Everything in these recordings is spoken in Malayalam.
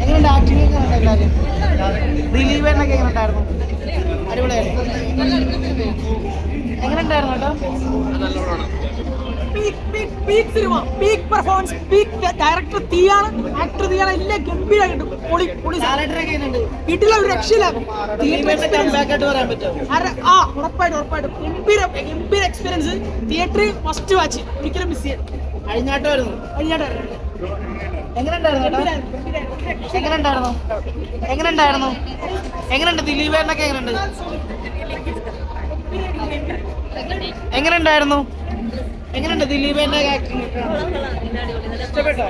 എങ്ങനെയുണ്ട് ആക്ടിംഗ് ഒക്കെ ഉണ്ട് എല്ലാവരും? എന്നൊക്കെ എങ്ങനെ ഉണ്ടായിരുന്നു അടിപൊളിയായിരുന്നു എങ്ങനെ ഉണ്ടായിരുന്നു കേട്ടോ പീക്ക് പെർഫോമൻസ് പീക്ക് ഡയറക്ടർ തീയാണ് ആക്ടർ തീയാണ് എല്ലാം ഗംഭീരമായിട്ട് പൊളി പൊളി വീട്ടിലെ ഒരു രക്ഷയില്ല. ആ ഉറപ്പായിട്ടും ഉറപ്പായിട്ടും. ഗംഭീര ഗംഭീര എക്സ്പീരിയൻസ് തിയേറ്ററിൽ ഫസ്റ്റ് വാച്ച് ഒരിക്കലും മിസ് ചെയ്യാൻ. അഴിഞ്ഞാട്ടമായിരുന്നു. കഴിഞ്ഞാട്ട് എങ്ങനെ ഉണ്ടായിരുന്നു കേട്ടോ എങ്ങനെ ഉണ്ടായിരുന്നു എങ്ങനെ ഉണ്ടായിരുന്നു എങ്ങനെയുണ്ട്? ദിലീപേനൊക്കെ എങ്ങനെയുണ്ട്? എങ്ങനെ ഉണ്ടായിരുന്നു എങ്ങനെയുണ്ട് ദിലീപേന്റെ ആക്ടിങ് ഇഷ്ടപ്പെട്ടോ?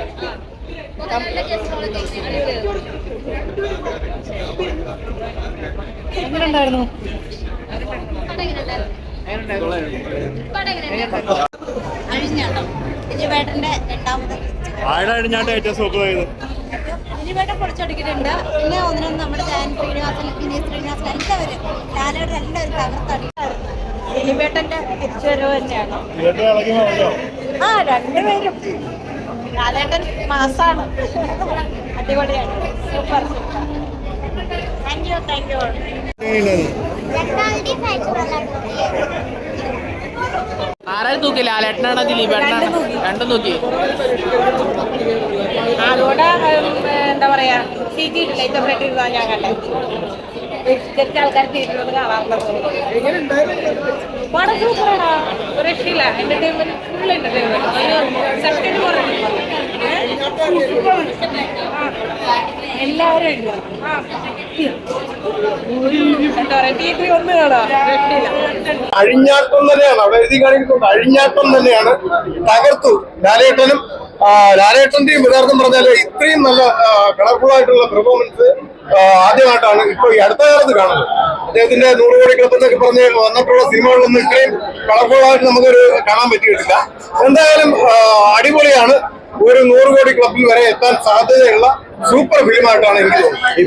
എങ്ങനെ ഉണ്ടായിരുന്നു അഴിഞ്ഞാട്ടോ. ദിലീപേട്ടന്റെ രണ്ടാമത് ആരുടെ അഴിഞ്ഞാട്ട് ഏറ്റവും സൂപ്പറായത്? ദിലീപേട്ടൻ പൊളിച്ചടിക്കുന്നുണ്ട് പിന്നെ ഒന്നിനും നമ്മുടെ ജാൻ ശ്രീനിവാസൻ വിനീത് ശ്രീനിവാസൻ എല്ലാവരും ലാലയുടെ എല്ലാവരും തകർത്തടി ദിലീപേട്ടന്റെ തിരിച്ചുവരവ് തന്നെയാണ്. ആ രണ്ടുപേരും. ലാലേട്ടൻ മാസാണ്. അടിപൊളിയാണ്. Super super. Thank you thank you ആരായി തൂക്കി ലാലേട്ടനാണോ ദിലീപ് രണ്ടും തൂക്കി. എന്താ പറയാ സീറ്റ് ഇട്ടില്ല ഇത്ര ഫ്രണ്ട് ഇരുന്നാ ഞാൻ കണ്ടേ. തിരിച്ച ആൾക്കാർ തിരിച്ചു കാണാറുണ്ട് പടം സൂപ്പറാണ് ഒരു രക്ഷയില്ല. എന്റർടൈൻമെന്റ് ഫുൾ എന്റർടൈൻമെന്റ് എല്ലാവരും ഉണ്ട്. ആ. അഴിഞ്ഞാട്ടം തന്നെയാണ്. അവിടെ എഴുതി കാണിക്കുന്നുണ്ട്. അഴിഞ്ഞാട്ടം തന്നെയാണ്. തകർത്തു. ലാലേട്ടനും ലാലേട്ടന്റെയും യഥാർത്ഥം പറഞ്ഞാൽ ഇത്രയും നല്ല കളർഫുൾ ആയിട്ടുള്ള പെർഫോമൻസ് ആദ്യമായിട്ടാണ് ഇപ്പൊ ഈ അടുത്ത കാലത്ത് കാണുന്നത്. അദ്ദേഹത്തിന്റെ നൂറ് കോടി ക്ലബ് എന്നൊക്കെ പറഞ്ഞ് വന്നിട്ടുള്ള സിനിമകളിലൊന്നും ഇത്രയും കളർഫുൾ നമുക്കൊരു കാണാൻ പറ്റിയിട്ടില്ല. എന്തായാലും അടിപൊളിയാണ്. ഒരു നൂറ് കോടി ക്ലബിൽ വരെ എത്താൻ സാധ്യതയുള്ള സൂപ്പർ ഫിലിമായിട്ടാണ് എനിക്ക് തോന്നുന്നത്.